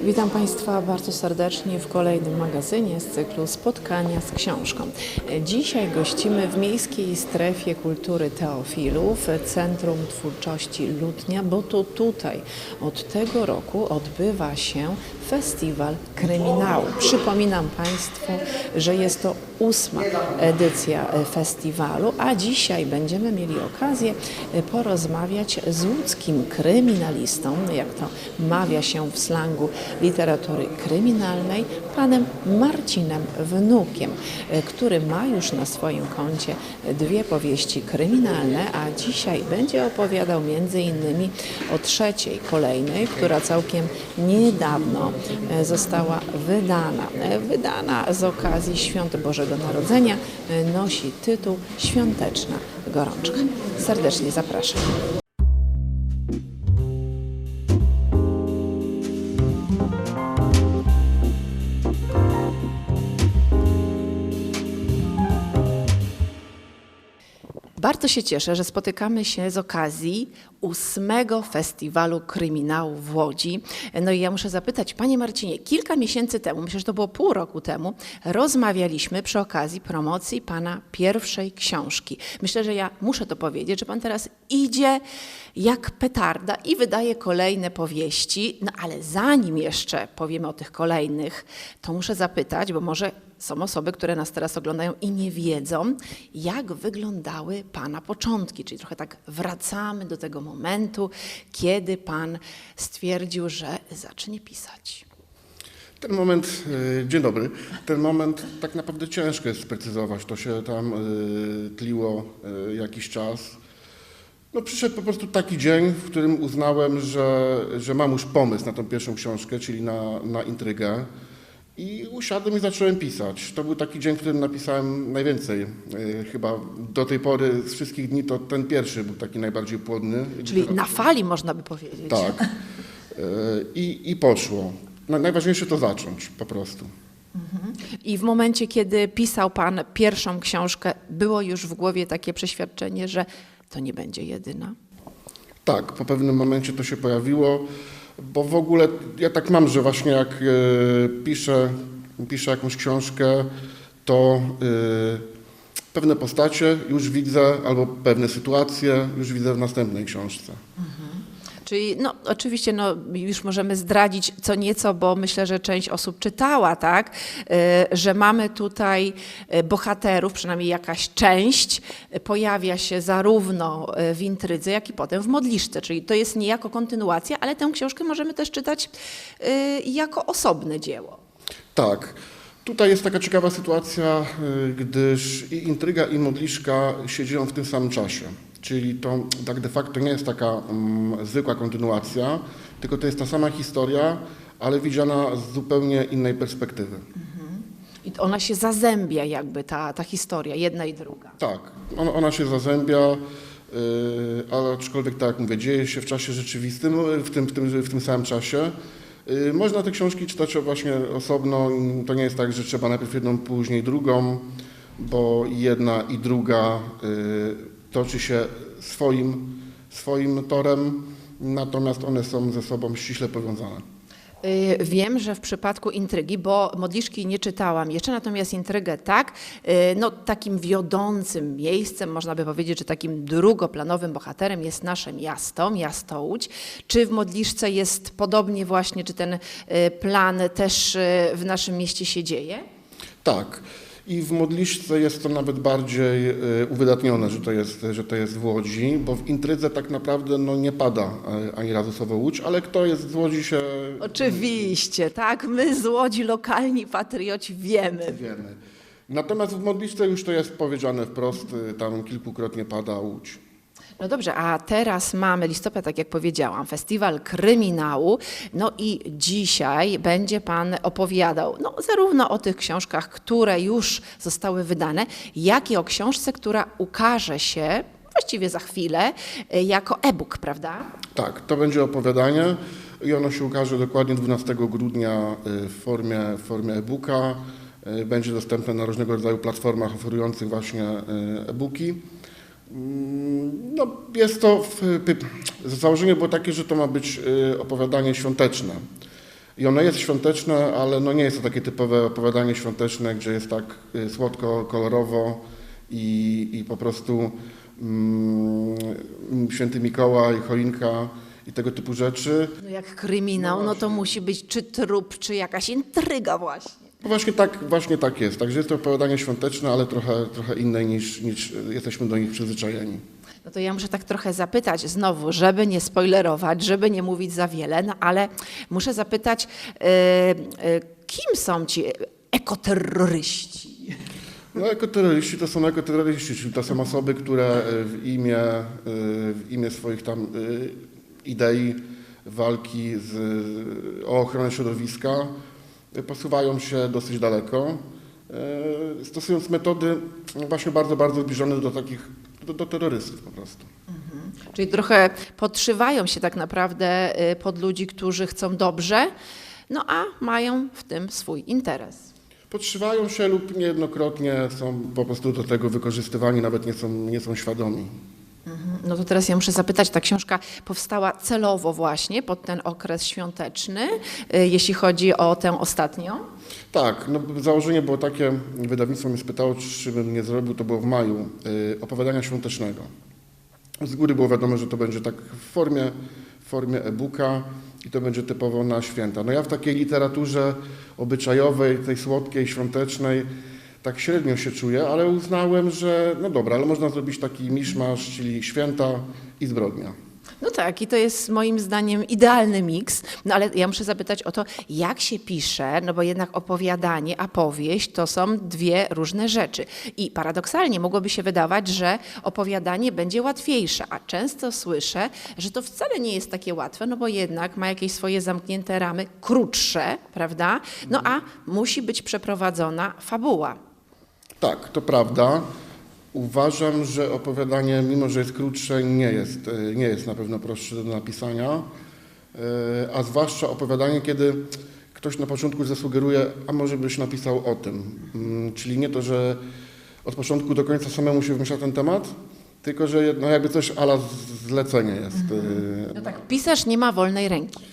Witam Państwa bardzo serdecznie w kolejnym magazynie z cyklu Spotkania z książką. Dzisiaj gościmy w Miejskiej Strefie Kultury Teofilów, Centrum Twórczości Lutnia, bo to tutaj od tego roku odbywa się Festiwal Kryminału. Przypominam Państwu, że jest to ósma edycja e, festiwalu, a dzisiaj będziemy mieli okazję e, porozmawiać z łódzkim kryminalistą, jak to mawia się w slangu literatury kryminalnej, panem Marcinem Wnukiem, e, który ma już na swoim koncie dwie powieści kryminalne, a dzisiaj będzie opowiadał między innymi o trzeciej, kolejnej, która całkiem niedawno została wydana. E, Wydana z okazji Świąt Bożego Narodzenia e, nosi tytuł Świąteczna Gorączka. Serdecznie zapraszam. Bardzo się cieszę, że spotykamy się z okazji ósmego Festiwalu Kryminału w Łodzi. No i ja muszę zapytać, Panie Marcinie, kilka miesięcy temu, myślę, że to było pół roku temu, rozmawialiśmy przy okazji promocji Pana pierwszej książki. Myślę, że ja muszę to powiedzieć, że Pan teraz idzie jak petarda i wydaje kolejne powieści. No ale zanim jeszcze powiemy o tych kolejnych, to muszę zapytać, bo może są osoby, które nas teraz oglądają i nie wiedzą, jak wyglądały Pana początki. Czyli trochę tak wracamy do tego momentu, kiedy Pan stwierdził, że zacznie pisać. Ten moment, y, dzień dobry, ten moment tak naprawdę ciężko jest sprecyzować. To się tam y, tliło y, jakiś czas. No przyszedł po prostu taki dzień, w którym uznałem, że, że mam już pomysł na tą pierwszą książkę, czyli na, na intrygę. I usiadłem i zacząłem pisać. To był taki dzień, w którym napisałem najwięcej. Y, Chyba do tej pory z wszystkich dni to ten pierwszy był taki najbardziej płodny. Czyli na fali można by powiedzieć. Tak. Y, I, I poszło. Na- Najważniejsze to zacząć po prostu. I w momencie, kiedy pisał Pan pierwszą książkę, było już w głowie takie przeświadczenie, że to nie będzie jedyna. Tak, po pewnym momencie to się pojawiło, bo w ogóle ja tak mam, że właśnie jak e, piszę, piszę jakąś książkę, to e, pewne postacie już widzę, albo pewne sytuacje już widzę w następnej książce. Czyli no, oczywiście no, już możemy zdradzić co nieco, bo myślę, że część osób czytała, tak, e, że mamy tutaj e, bohaterów, przynajmniej jakaś część e, pojawia się zarówno w intrydze, jak i potem w modliszce, czyli to jest niejako kontynuacja, ale tę książkę możemy też czytać jako osobne dzieło. Tak. Tutaj jest taka ciekawa sytuacja, y, gdyż i intryga, i modliszka się dzieją w tym samym czasie. Czyli to tak de facto nie jest taka mm, zwykła kontynuacja, tylko to jest ta sama historia, ale widziana z zupełnie innej perspektywy. I ona się zazębia jakby, ta, ta historia, jedna i druga. Tak, ona, ona się zazębia, y, ale aczkolwiek tak jak mówię, dzieje się w czasie rzeczywistym, w tym, w tym, w tym samym czasie. Y, Można te książki czytać właśnie osobno. To nie jest tak, że trzeba najpierw jedną, później drugą, bo jedna i druga y, toczy się swoim, swoim torem, natomiast one są ze sobą ściśle powiązane. Y, Wiem, że w przypadku intrygi, bo modliszki nie czytałam jeszcze, natomiast intrygę tak, y, no takim wiodącym miejscem, można by powiedzieć, że takim drugoplanowym bohaterem jest nasze miasto, miasto Łódź. Czy w modliszce jest podobnie właśnie, czy ten y, plan też w naszym mieście się dzieje? Tak. I w modliszce jest to nawet bardziej y, uwydatnione, że to, jest, że to jest w Łodzi, bo w intrydze tak naprawdę no, nie pada y, ani razu słowo Łódź, ale kto jest z Łodzi się Oczywiście, tak, my z Łodzi, lokalni patrioci wiemy. wiemy. Natomiast w modliszce już to jest powiedziane wprost, y, tam kilkukrotnie pada Łódź. No dobrze, a teraz mamy listopad, tak jak powiedziałam, festiwal kryminału. No i dzisiaj będzie Pan opowiadał no, zarówno o tych książkach, które już zostały wydane, jak i o książce, która ukaże się właściwie za chwilę y, jako e-book, prawda? Tak, to będzie opowiadanie i ono się ukaże dokładnie 12 grudnia y, w formie, w formie e-booka. Y, Będzie dostępne na różnego rodzaju platformach oferujących właśnie e-booki. Mm, No, jest to, w, założenie było takie, że to ma być y, opowiadanie świąteczne. I ono jest świąteczne, ale no nie jest to takie typowe opowiadanie świąteczne, gdzie jest tak y, słodko, kolorowo i, i po prostu mm, święty Mikołaj, choinka i tego typu rzeczy. No jak kryminał, no to musi być czy trup, czy jakaś intryga właśnie. No właśnie tak, właśnie tak jest. Także jest to opowiadanie świąteczne, ale trochę, trochę inne niż, niż jesteśmy do nich przyzwyczajeni. No to ja muszę tak trochę zapytać znowu, żeby nie spoilerować, żeby nie mówić za wiele, no ale muszę zapytać, e, e, kim są ci ekoterroryści? No ekoterroryści to są ekoterroryści, czyli to są osoby, które w imię, w imię swoich tam idei walki z, o ochronę środowiska posuwają się dosyć daleko, y, stosując metody no właśnie bardzo, bardzo zbliżone do takich, do, do terrorystów po prostu. Czyli trochę podszywają się tak naprawdę y, pod ludzi, którzy chcą dobrze, no a mają w tym swój interes. Podszywają się lub niejednokrotnie są po prostu do tego wykorzystywani, nawet nie są, nie są świadomi. No to teraz ja muszę zapytać, ta książka powstała celowo właśnie pod ten okres świąteczny, y, jeśli chodzi o tę ostatnią. Tak, no założenie było takie, wydawnictwo mnie spytało, czy bym nie zrobił, to było w maju, y, opowiadania świątecznego. Z góry było wiadomo, że to będzie tak w formie, w formie e-booka i to będzie typowo na święta. No ja w takiej literaturze obyczajowej, tej słodkiej, świątecznej, tak średnio się czuję, ale uznałem, że no dobra, ale można zrobić taki miszmasz, czyli święta i zbrodnia. No tak, i to jest moim zdaniem idealny miks. No ale ja muszę zapytać o to, jak się pisze, no bo jednak opowiadanie, a powieść to są dwie różne rzeczy. I paradoksalnie mogłoby się wydawać, że opowiadanie będzie łatwiejsze, a często słyszę, że to wcale nie jest takie łatwe, no bo jednak ma jakieś swoje zamknięte ramy, krótsze, prawda? No a musi być przeprowadzona fabuła. Tak, to prawda. Uważam, że opowiadanie, mimo że jest krótsze, nie jest, e, nie jest na pewno prostsze do napisania, E, a zwłaszcza opowiadanie, kiedy ktoś na początku zasugeruje, a może byś napisał o tym. Mm, Czyli nie to, że od początku do końca samemu się wmiesza ten temat, tylko że no jakby coś ala zlecenie jest. E, No tak, pisarz nie ma wolnej ręki.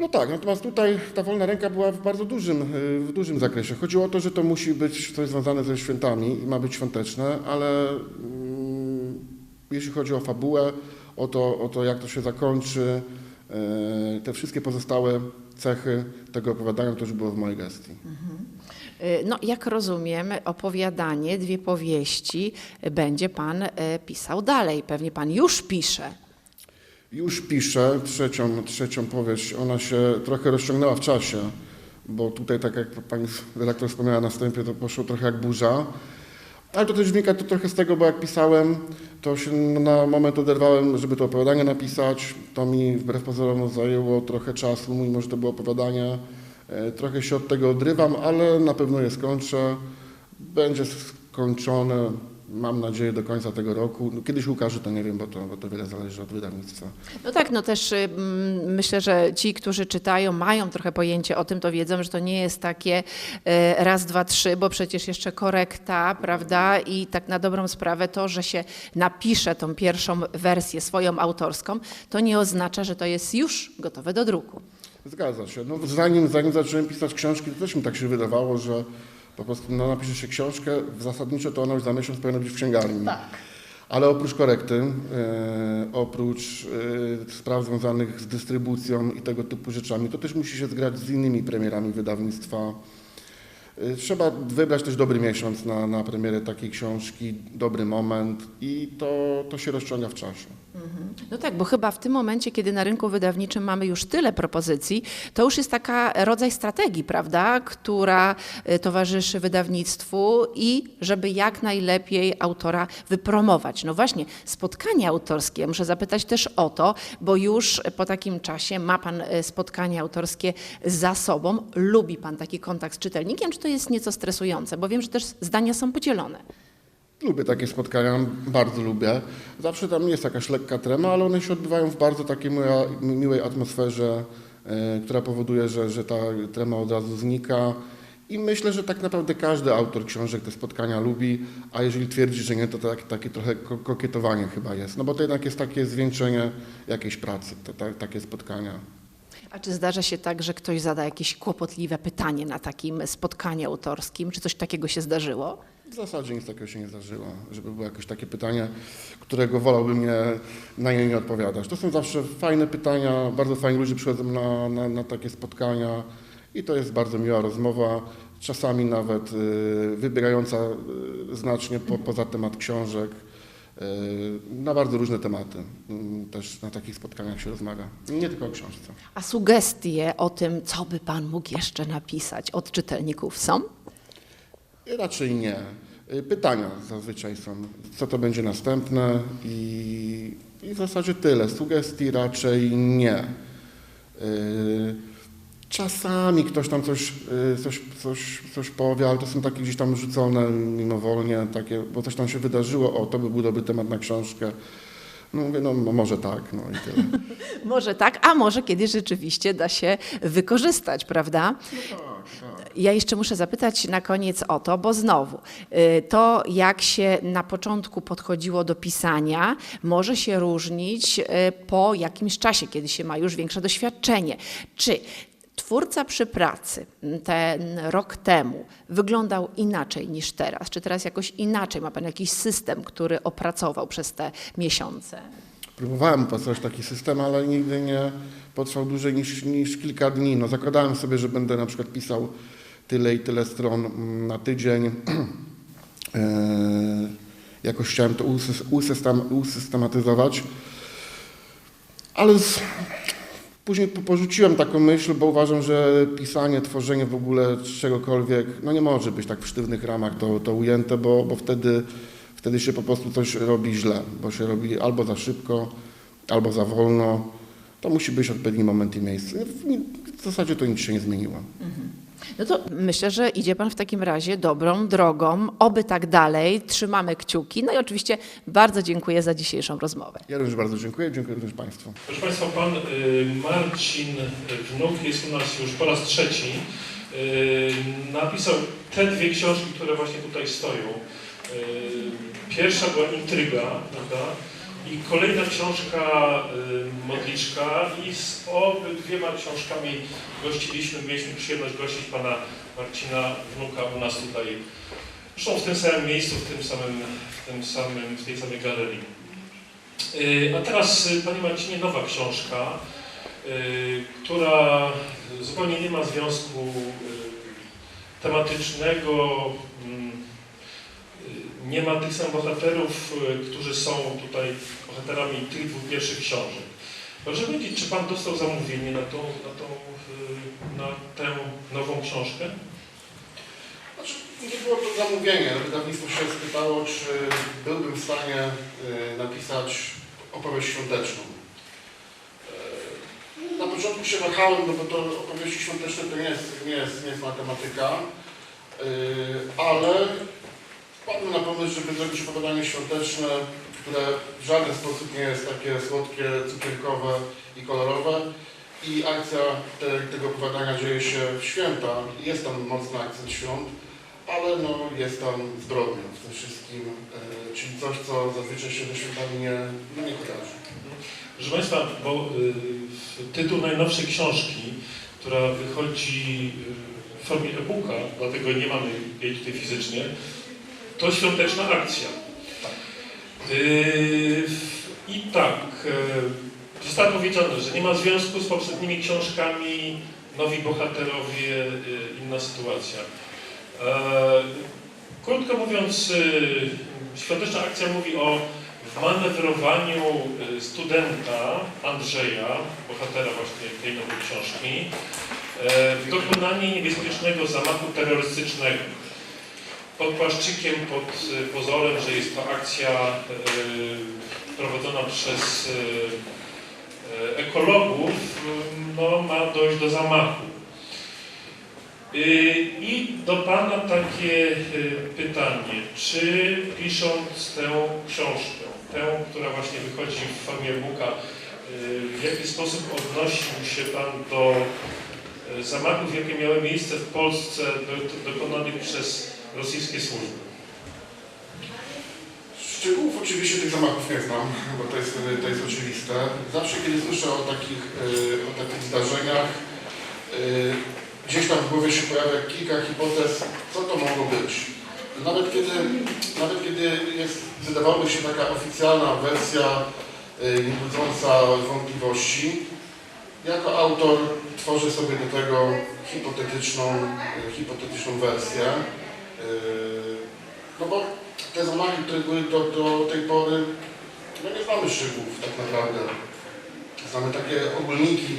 No tak, natomiast tutaj ta wolna ręka była w bardzo dużym, y, w dużym zakresie. Chodziło o to, że to musi być coś związane ze świętami i ma być świąteczne, ale mm, jeśli chodzi o fabułę, o to, o to jak to się zakończy, y, te wszystkie pozostałe cechy tego opowiadania to już było w mojej gestii. Y, No, jak rozumiem, opowiadanie, dwie powieści y, będzie pan pisał dalej. Pewnie pan już pisze. Już piszę trzecią, trzecią powieść. Ona się trochę rozciągnęła w czasie, bo tutaj, tak jak pani redaktor wspomniała na wstępie, to poszło trochę jak burza. Ale to też wynika to trochę z tego, bo jak pisałem, to się na moment oderwałem, żeby to opowiadanie napisać. To mi wbrew pozorom zajęło trochę czasu, mimo że to było opowiadanie. E, Trochę się od tego odrywam, ale na pewno je skończę. Będzie skończone, mam nadzieję, do końca tego roku. No, Kiedyś ukaże, to nie wiem, bo to, bo to wiele zależy od wydawnictwa. No tak, no też y, myślę, że ci, którzy czytają, mają trochę pojęcie o tym, to wiedzą, że to nie jest takie y, raz, dwa, trzy, bo przecież jeszcze korekta, prawda? I tak na dobrą sprawę to, że się napisze tą pierwszą wersję swoją autorską, to nie oznacza, że to jest już gotowe do druku. Zgadza się. No, zanim, zanim zacząłem pisać książki, to też mi tak się wydawało, że po prostu no, napisze się książkę, w zasadniczo to ona już za miesiąc powinna być w księgarni. Tak. Ale oprócz korekty, e, oprócz e, spraw związanych z dystrybucją i tego typu rzeczami, to też musi się zgrać z innymi premierami wydawnictwa. E, Trzeba wybrać też dobry miesiąc na, na premierę takiej książki, dobry moment i to, to się rozciąga w czasie. No tak, bo chyba w tym momencie, kiedy na rynku wydawniczym mamy już tyle propozycji, to już jest taka rodzaj strategii, prawda, która y, towarzyszy wydawnictwu i żeby jak najlepiej autora wypromować. No właśnie, spotkania autorskie, muszę zapytać też o to, bo już po takim czasie ma Pan y, spotkania autorskie za sobą. Lubi Pan taki kontakt z czytelnikiem, czy to jest nieco stresujące? Bo wiem, że też zdania są podzielone. Lubię takie spotkania, bardzo lubię. Zawsze tam jest jakaś lekka trema, ale one się odbywają w bardzo takiej miłej atmosferze, e, która powoduje, że, że ta trema od razu znika. I myślę, że tak naprawdę każdy autor książek te spotkania lubi, a jeżeli twierdzi, że nie, to tak, takie trochę ko- kokietowanie chyba jest. No bo to jednak jest takie zwieńczenie jakiejś pracy, te, te, takie spotkania. A czy zdarza się tak, że ktoś zada jakieś kłopotliwe pytanie na takim spotkaniu autorskim? Czy coś takiego się zdarzyło? W zasadzie nic takiego się nie zdarzyło, żeby było jakieś takie pytanie, którego wolałbym nie, na nie nie odpowiadać. To są zawsze fajne pytania, bardzo fajni ludzie przychodzą na, na, na takie spotkania i to jest bardzo miła rozmowa, czasami nawet y, wybierająca y, znacznie po, poza temat książek, y, na bardzo różne tematy. Y, Też na takich spotkaniach się rozmawia, nie tylko o książce. A sugestie o tym, co by pan mógł jeszcze napisać od czytelników są? Raczej nie. Y, Pytania zazwyczaj są, co to będzie następne i, i w zasadzie tyle. Sugestii raczej nie. Y, Czasami ktoś tam coś, y, coś, coś, coś powie, ale to są takie gdzieś tam rzucone mimowolnie, takie, bo coś tam się wydarzyło, o to by był dobry temat na książkę. No mówię, no, może tak, no i tyle. Może tak, a może kiedyś rzeczywiście da się wykorzystać, prawda? No tak. Ja jeszcze muszę zapytać na koniec o to, bo znowu, y, to jak się na początku podchodziło do pisania, może się różnić y, po jakimś czasie, kiedy się ma już większe doświadczenie. Czy twórca przy pracy ten rok temu wyglądał inaczej niż teraz? Czy teraz jakoś inaczej? Ma Pan jakiś system, który opracował przez te miesiące? Próbowałem opracować taki system, ale nigdy nie potrwał dłużej niż, niż kilka dni. No, zakładałem sobie, że będę na przykład pisał tyle i tyle stron na tydzień. Eee, jakoś chciałem to usys- usystem, usystematyzować. Ale z, później po- porzuciłem taką myśl, bo uważam, że pisanie, tworzenie w ogóle czegokolwiek, no nie może być tak w sztywnych ramach to, to ujęte, bo, bo wtedy, wtedy się po prostu coś robi źle, bo się robi albo za szybko, albo za wolno. To musi być odpowiedni moment i miejsce. W, w zasadzie to nic się nie zmieniło. No to myślę, że idzie Pan w takim razie dobrą drogą. Oby tak dalej. Trzymamy kciuki. No i oczywiście bardzo dziękuję za dzisiejszą rozmowę. Ja również bardzo dziękuję, dziękuję również Państwu. Proszę Państwa, Pan y, Marcin Wnuk jest u nas już po raz trzeci. Y, Napisał te dwie książki, które właśnie tutaj stoją. Y, Pierwsza była Intryga, prawda? I kolejna książka y, Modliczka i z obydwiema książkami gościliśmy, mieliśmy przyjemność gościć Pana Marcina Wnuka u nas tutaj. Zresztą w tym samym miejscu, w tym samym, w tym samym, w tej samej galerii. Y, A teraz, y, Panie Marcinie, nowa książka, która zupełnie nie ma związku tematycznego, mm, nie ma tych samych bohaterów, y, którzy są tutaj bohaterami tych dwóch pierwszych książek. Proszę powiedzieć, czy Pan dostał zamówienie na tą, na tą, y, na tę nową książkę? Znaczy, nie było to zamówienie. Wydawnictwo się spytało, czy byłbym w stanie y, napisać opowieść świąteczną. Y, Na początku się wahałem, no bo to opowieści świąteczne to nie jest, nie jest, nie jest matematyka, y, ale pomysł, żeby zrobić opowiadanie świąteczne, które w żaden sposób nie jest takie słodkie, cukierkowe i kolorowe. I akcja te, tego opowiadania dzieje się w święta. Jest tam mocny akcent świąt ale no, jest tam zbrodnia w tym wszystkim, e, czyli coś, co zazwyczaj się ze świętami nie, no, nie kojarzy. Proszę Państwa, bo y, tytuł najnowszej książki, która wychodzi y, w formie e-booka, dlatego nie mamy jej tutaj fizycznie, to świąteczna akcja. Y, I tak, y, zostało powiedziane, że nie ma związku z poprzednimi książkami, nowi bohaterowie, y, inna sytuacja. E, Krótko mówiąc, świąteczna akcja mówi o manewrowaniu studenta Andrzeja, bohatera właśnie tej nowej książki, e, w dokonanie niebezpiecznego zamachu terrorystycznego. Pod płaszczykiem, pod y, pozorem, że jest to akcja y, prowadzona przez y, ekologów, no, ma dojść do zamachu. I do Pana takie pytanie, czy pisząc tę książkę, tę, która właśnie wychodzi w formie y, w jaki sposób odnosił się Pan do zamachów, jakie miały miejsce w Polsce, do, dokonanych przez rosyjskie służby? Szczegółów oczywiście tych zamachów nie znam, bo to jest, to jest oczywiste. Zawsze kiedy słyszę o takich, y, o takich zdarzeniach, y, gdzieś tam w głowie się pojawia kilka hipotez, co to mogło być. Nawet kiedy, nawet kiedy jest, wydawałoby się taka oficjalna wersja y, nie budząca wątpliwości, jako autor tworzę sobie do tego hipotetyczną, hipotetyczną wersję. Y, No bo te zamachy, które były do, do tej pory, no nie znamy szczegółów tak naprawdę. Znamy takie ogólniki,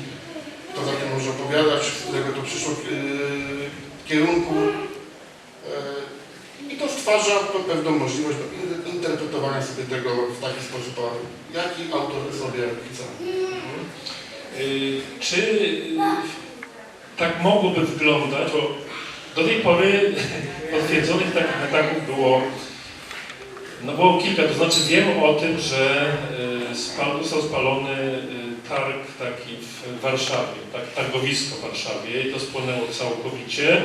kto za tym może opowiadać, z którego to przyszło yy, kierunku. Yy, I to stwarza pe- pewną możliwość do in- interpretowania sobie tego w taki sposób, jaki autor sobie chce. Czy tak mogłoby wyglądać, bo do tej pory potwierdzonych takich ataków było, no było kilka, to znaczy wiem o tym, że y, spal, został spalony y, targ taki w Warszawie, tak, targowisko w Warszawie i to spłonęło całkowicie.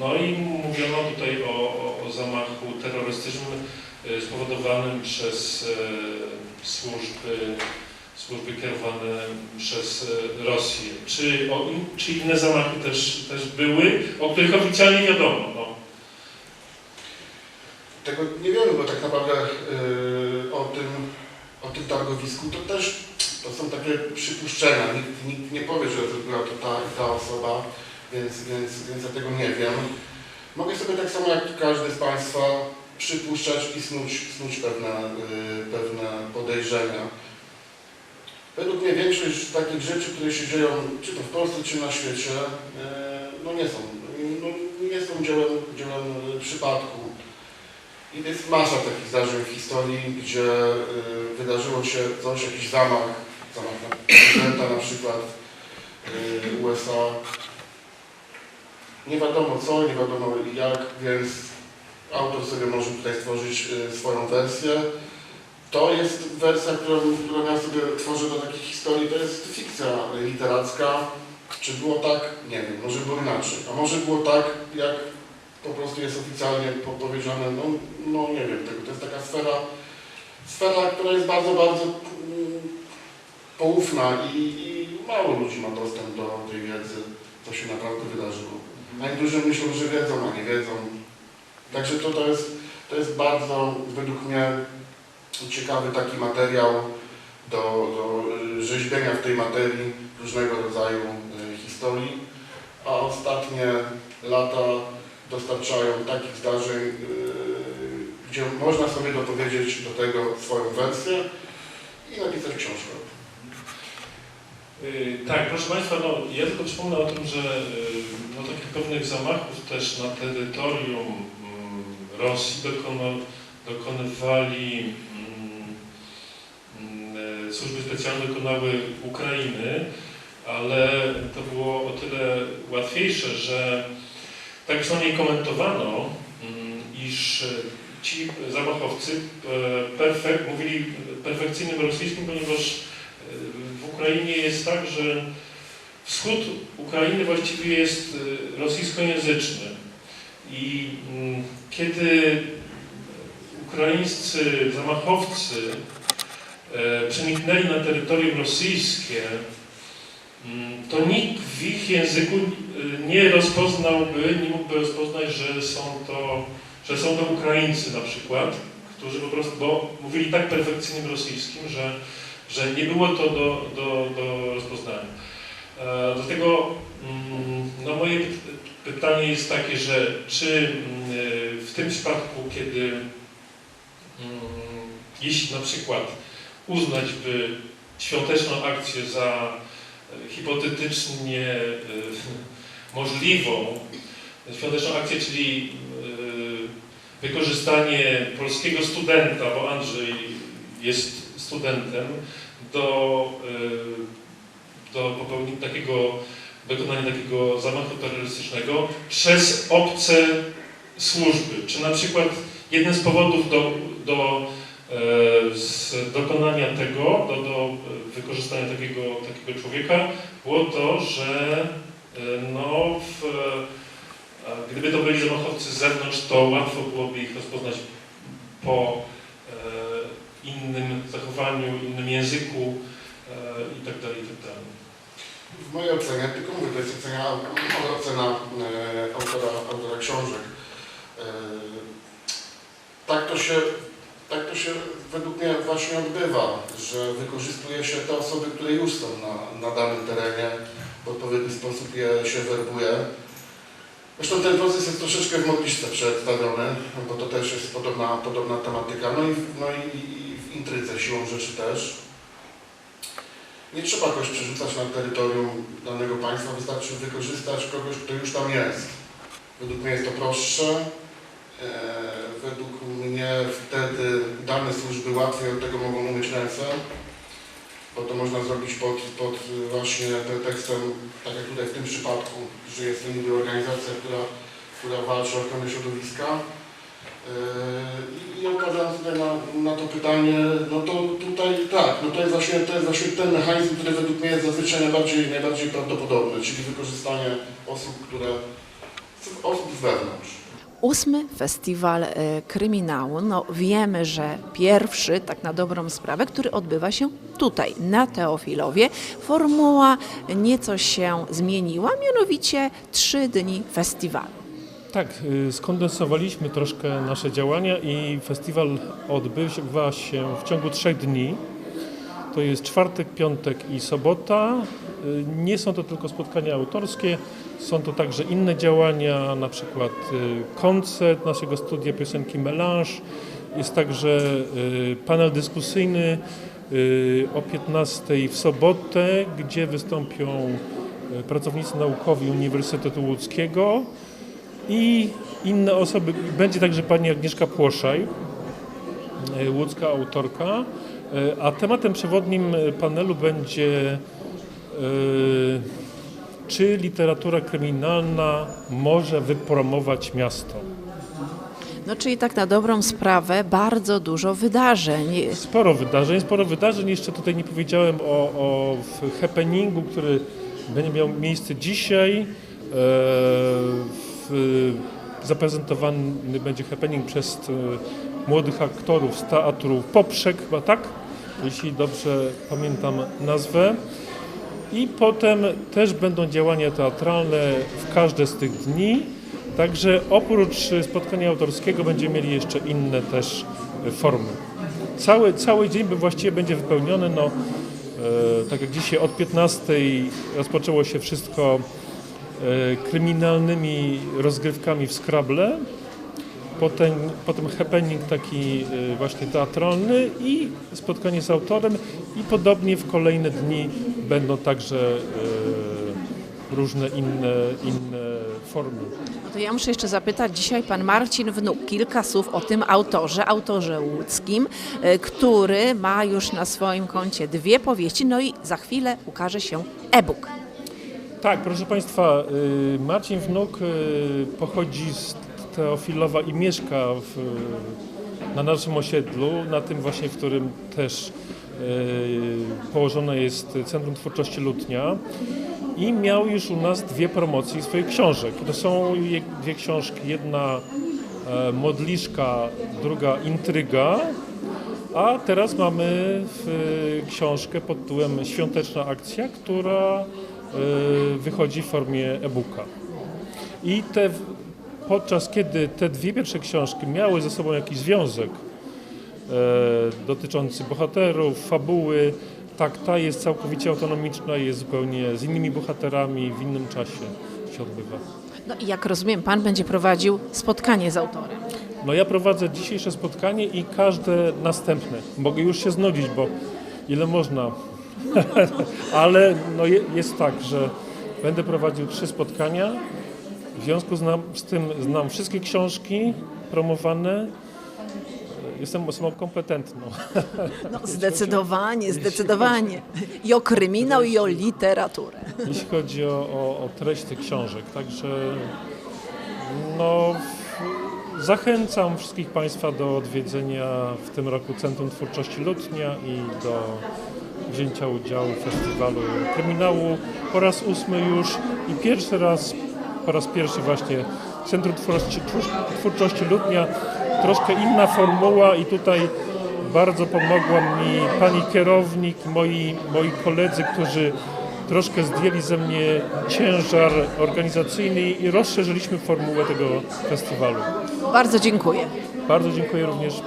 No i mówiono tutaj o, o, o zamachu terrorystycznym y, spowodowanym przez służby służby kierowane przez e, Rosję. Czy, o, czy inne zamachy też, też były, o których oficjalnie wiadomo? No. Tego nie wiemy, bo tak naprawdę yy, o, tym, o tym targowisku to też to są takie przypuszczenia. Nikt, nikt nie powie, że to była to ta i ta osoba, więc, więc, więc ja tego nie wiem. Mogę sobie tak samo jak każdy z Państwa przypuszczać i snuć, snuć pewne, yy, pewne podejrzenia. Według mnie większość takich rzeczy, które się dzieją, czy to w Polsce, czy na świecie, yy, no nie są, no nie są dziełem, dziełem przypadku. I jest masa takich zdarzeń w historii, gdzie y, wydarzyło się coś, jakiś zamach, zamach na prezydenta na przykład y, USA. Nie wiadomo co, nie wiadomo jak, więc autor sobie może tutaj stworzyć y, swoją wersję. To jest wersja, którą, którą ja sobie tworzę do takich historii, to jest fikcja literacka. Czy było tak? Nie wiem, może było inaczej. A może było tak, jak po prostu jest oficjalnie po- powiedziane, no, no nie wiem tego, to jest taka sfera, sfera, która jest bardzo, bardzo mm, poufna i, i mało ludzi ma dostęp do tej wiedzy, co się naprawdę wydarzyło. Niektórzy myślą, że wiedzą, a nie wiedzą. Także to, to, jest, to jest bardzo, według mnie, ciekawy taki materiał do, do y, rzeźbienia w tej materii różnego rodzaju y, historii, a ostatnie lata dostarczają takich zdarzeń, yy, gdzie można sobie dopowiedzieć do tego swoją wersję i napisać książkę. Y, Tak, proszę Państwa, no, ja tylko przypomnę o tym, że y, no, takich pewnych zamachów też na terytorium mm, Rosji dokonywali mm, mm, służby specjalne dokonały Ukrainy, ale to było o tyle łatwiejsze, że tak przynajmniej komentowano, mm, iż e, ci zamachowcy e, mówili perfekcyjnym rosyjskim, ponieważ e, w Ukrainie jest tak, że wschód Ukrainy właściwie jest e, rosyjskojęzyczny. I mm, kiedy ukraińscy zamachowcy e, przeniknęli na terytorium rosyjskie, to nikt w ich języku e, nie rozpoznałby, nie mógłby rozpoznać, że są to, że są to Ukraińcy na przykład, którzy po prostu, bo mówili tak perfekcyjnym rosyjskim, że, że nie było to do, do, do rozpoznania. E, Do tego mm, no moje py- pytanie jest takie, że czy mm, w tym przypadku, kiedy mm, jeśli na przykład uznać by świąteczną akcję za hipotetycznie e, możliwą, świąteczną akcję, czyli e, wykorzystanie polskiego studenta, bo Andrzej jest studentem, do, e, do popełnienia takiego, dokonania takiego zamachu terrorystycznego przez obce służby. Czy na przykład jeden z powodów do, do z dokonania tego, do, do wykorzystania takiego, takiego człowieka było to, że e, no, w, e, gdyby to byli zamachowcy z zewnątrz, to łatwo byłoby ich rozpoznać po, e, innym zachowaniu, innym języku e, i tak tak. W mojej ocenie, tylko mówię, to jest ocena, ocena autora, autora książek. Tak, to się, tak to się według mnie właśnie odbywa, że wykorzystuje się te osoby, które już są na, na danym terenie, w odpowiedni sposób je się werbuje. Zresztą ten proces jest troszeczkę w modliszce przedstawiony, bo to też jest podobna, podobna tematyka, no i, no i, i w intrydze siłą rzeczy też. Nie trzeba kogoś przerzucać na terytorium danego państwa, wystarczy wykorzystać kogoś, kto już tam jest. Według mnie jest to prostsze. E, według mnie wtedy dane służby łatwiej od tego mogą umyć ręce, bo to można zrobić pod, pod właśnie tym tekstem, tak jak tutaj w tym przypadku, że jest to organizacja, która, która walczy o ochronę środowiska. Yy, I odpowiadając tutaj na, na to pytanie, no to tutaj tak, no to jest właśnie, to jest właśnie ten mechanizm, który według mnie jest zazwyczaj najbardziej, najbardziej prawdopodobny, czyli wykorzystanie osób, które, osób z wewnątrz. Ósmy festiwal e, kryminału. No wiemy, że pierwszy, tak na dobrą sprawę, który odbywa się tutaj, na Teofilowie. Formuła nieco się zmieniła, mianowicie trzy dni festiwalu. Tak, y, skondensowaliśmy troszkę nasze działania i festiwal odbywa się w ciągu trzech dni. To jest czwartek, piątek i sobota. Y, Nie są to tylko spotkania autorskie, są to także inne działania, na przykład y, koncert naszego studia piosenki Melange. Jest także y, panel dyskusyjny o 15 w sobotę, gdzie wystąpią pracownicy naukowi Uniwersytetu Łódzkiego i inne osoby. Będzie także pani Agnieszka Płoszaj, łódzka autorka, a tematem przewodnim panelu będzie czy literatura kryminalna może wypromować miasto. No czyli tak na dobrą sprawę bardzo dużo wydarzeń. Sporo wydarzeń, sporo wydarzeń. Jeszcze tutaj nie powiedziałem o, o happeningu, który będzie miał miejsce dzisiaj. E, w, zaprezentowany będzie happening przez e, młodych aktorów z teatru Poprzek, chyba tak? Jeśli dobrze pamiętam nazwę. I potem też będą działania teatralne w każde z tych dni. Także oprócz spotkania autorskiego będziemy mieli jeszcze inne też e, formy. Cały, cały dzień właściwie będzie wypełniony, no, e, tak jak dzisiaj od 15 rozpoczęło się wszystko e, kryminalnymi rozgrywkami w Scrabble, potem, potem happening taki właśnie teatralny i spotkanie z autorem i podobnie w kolejne dni będą także e, różne inne, inne formy. No to ja muszę jeszcze zapytać dzisiaj pan Marcin Wnuk kilka słów o tym autorze, autorze łódzkim, e, który ma już na swoim koncie dwie powieści, no i za chwilę ukaże się e-book. Tak, proszę Państwa, y, Marcin Wnuk pochodzi z Teofilowa i mieszka w, na naszym osiedlu, na tym właśnie, w którym też położone jest Centrum Twórczości Lutnia i miał już u nas dwie promocje swoich książek. To są dwie książki, jedna e, Modliszka, druga Intryga, a teraz mamy książkę pod tytułem Świąteczna akcja, która e, wychodzi w formie e-booka. I te, podczas kiedy te dwie pierwsze książki miały ze sobą jakiś związek e, dotyczący bohaterów, fabuły, tak ta jest całkowicie autonomiczna, jest zupełnie z innymi bohaterami, w innym czasie się odbywa. No i jak rozumiem, pan będzie prowadził spotkanie z autorem. No ja prowadzę dzisiejsze spotkanie i każde następne. Mogę już się znudzić, bo ile można. Ale no je, jest tak, że będę prowadził trzy spotkania. W związku z, nam, z tym znam wszystkie książki promowane. Jestem osobą kompetentną. No zdecydowanie, zdecydowanie. I o kryminał, i o literaturę. jeśli chodzi o, o, o treść tych książek. Także no, zachęcam wszystkich Państwa do odwiedzenia w tym roku Centrum Twórczości Lutnia i do wzięcia udziału w festiwalu kryminału po raz ósmy już i pierwszy raz, po raz pierwszy właśnie Centrum Twórczości, Twórczości Lutnia. Troszkę inna formuła i tutaj bardzo pomogła mi pani kierownik, moi, moi koledzy, którzy troszkę zdjęli ze mnie ciężar organizacyjny i rozszerzyliśmy formułę tego festiwalu. Bardzo dziękuję. Bardzo dziękuję również